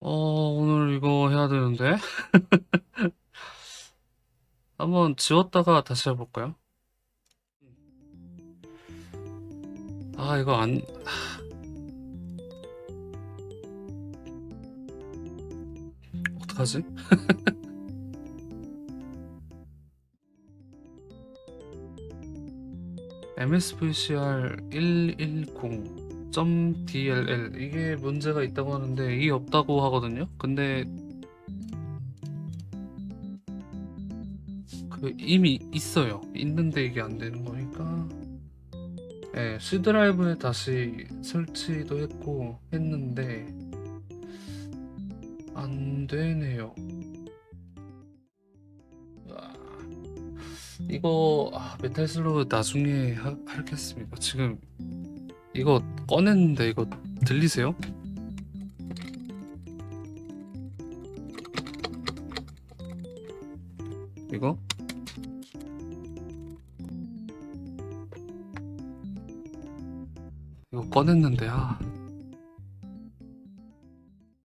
어, 오늘 이거 해야 되는데. 한번 지웠다가 다시 해볼까요? 아, 이거 안, 어떡하지? MSVCR 110.dll 이게 문제가 있다고 하는데 이게 없다고 하거든요. 근데 그 이미 있어요. 있는데 이게 안 되는 거니까. 예, C 드라이브에 다시 설치도 했고 했는데 안 되네요. 아, 이거 아, 메탈 슬로우 나중에 하, 하겠습니다. 지금 이거 꺼냈는데 이거 들리세요? 이거? 이거 꺼냈는데 아